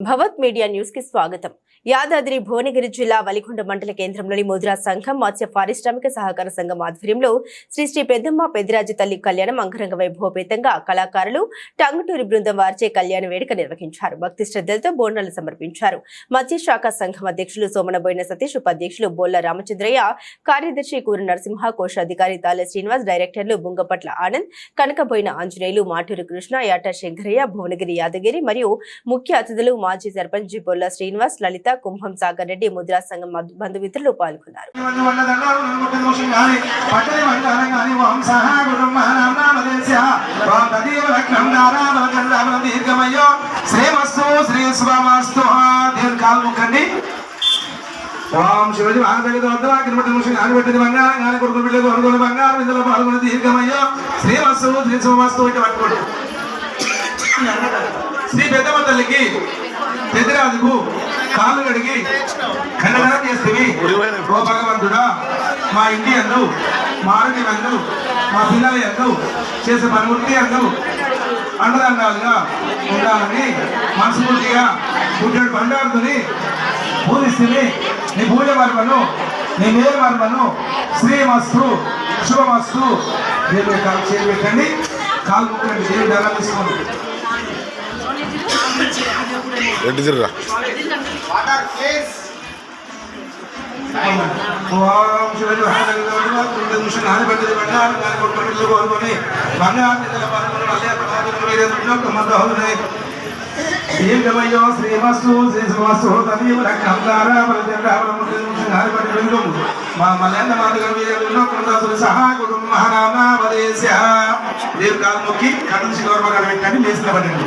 భవత్ media న్యూస్కి స్వాగతం. యాదాద్రి భువనగిరి జిల్లా వలికొండ మండల కేంద్రంలోని ముద్రా సంఘం మత్స్య పారిశ్రామిక సహకార సంఘం ఆధ్వర్యంలో శ్రీ శ్రీ పెద్దమ్మ పెద్దిరాజు తల్లి కళ్యాణం అంగరంగ వైభవపేతంగా కళాకారులు టంగుటూరి బృందం వారిచే కళ్యాణ వేడుక నిర్వహించారు. భక్తి శ్రద్ధలతో బోనాలు సమర్పించారు. మత్స్య శాఖ సంఘం అధ్యక్షులు సోమనబోయిన సతీష్ ఉపాధ్యక్షులు బోల్ల రామచంద్రయ్య కార్యదర్శి కూర నరసింహ కోశాధికారి తాల శ్రీనివాస్ డైరెక్టర్లు బుంగపట్ల ఆనంద్ కనకబోయిన ఆంజనేయులు మాటూరు కృష్ణ యాట శంకరయ్య భువనగిరి యాదగిరి మరియు ముఖ్య అతిథులు మాజీ సర్పంచ్ బొల్ల శ్రీనివాస్ లలిత కుంభం సాగర్ రెడ్డి ముద్రా సంఘం బంధుమిత్రులు పాల్గొన్నారు. శ్రీమస్తు శ్రీ దీర్ఘాలు ఓం శివజీ బంగారం గాని కొడుకు బిడ్డకు అనుకున్న బంగారం ఇందులో పాల్గొని దీర్ఘమయ్యో. శ్రీమస్తు శ్రీ శుభమస్తు ఇటు పట్టుకోండి శ్రీ పెద్దమ్మ తల్లికి పెద్దరాజుకు కాళ్ళు కడిగి ఖండనం చేస్తేవి ఓ భగవంతుడా మా ఇంటి అందు మా అందు మా పిల్లల అందు చేసే పనివృత్తి అందు అండదండాలుగా ఉండాలని మనస్ఫూర్తిగా పుట్టాడు పండాడుతుని పూజిస్తుంది నీ పూజ మర్మను నీ మేలు మర్మను శ్రీమస్తు శుభమస్తు దేవుడి కాలు చేతి పెట్టండి. కాలు ముక్కండి దేవుడి ధనం తీసుకోండి ఎటు తిరురా ఓం శివజీ మహాదేవ నిమిషం నానబెట్టింది బంగారం నాని కొట్టుకుంటూ కోరుకొని బంగారం నిధుల పాల్గొని అల్లే ప్రమాదం మీరే దీర్ఘమయ్యో శ్రీమస్తు శ్రీమస్తు తదీవ రక్షందారా మా మలేంద్ర మాదిగ మీరే దుర్యోగ సహా కుటుంబ దీర్ఘాలు పడండి.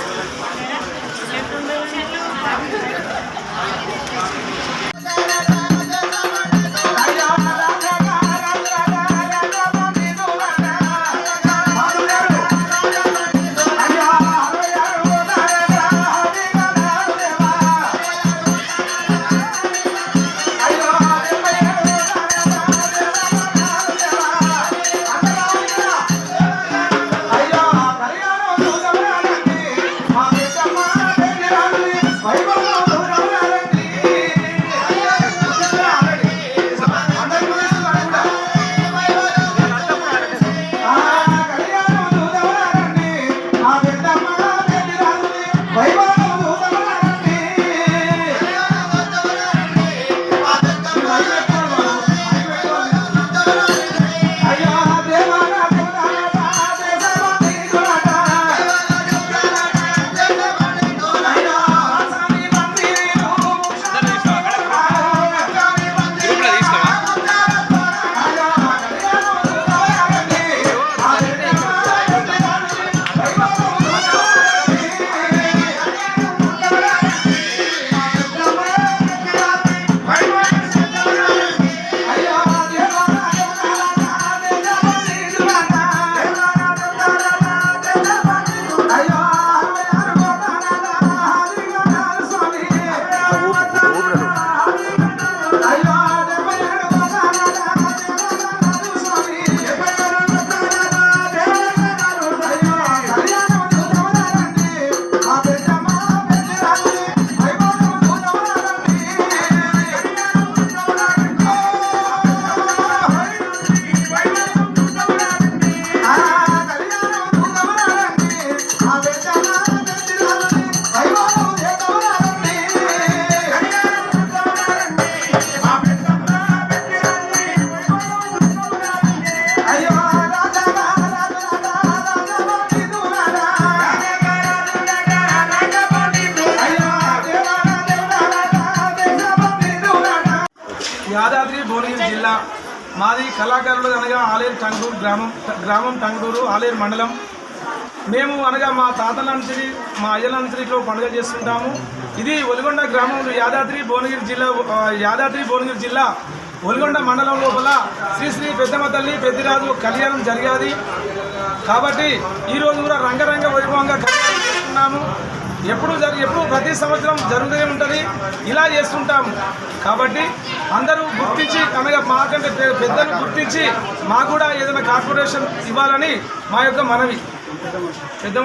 యాదాద్రి భువనగిరి జిల్లా మాది కళాకారులు అనగా ఆలేరు టంగూరు గ్రామం గ్రామం టంగూరు ఆలేరు మండలం. మేము అనగా మా తాతల నుంచి మా అయ్యల నుంచి పండుగ చేస్తుంటాము ఇది ఒలిగొండ గ్రామం యాదాద్రి భువనగిరి జిల్లా యాదాద్రి భువనగిరి జిల్లా ఒలిగొండ మండలం లోపల శ్రీ శ్రీ పెద్దమ్మ తల్లి పెద్దిరాజు కళ్యాణం జరిగేది. కాబట్టి ఈరోజు కూడా రంగరంగ వైభవంగా కళ్యాణం చేస్తున్నాము ఎప్పుడు జరి ఎప్పుడు ప్రతి సంవత్సరం జరుగుతూనే ఉంటుంది. ఇలా చేస్తుంటాము కాబట్టి అందరూ గుర్తించి అనగా మాకంటే పె- పెద్దలు గుర్తించి మాకు కూడా ఏదైనా కార్పొరేషన్ ఇవ్వాలని మా యొక్క మనవి. పెద్ద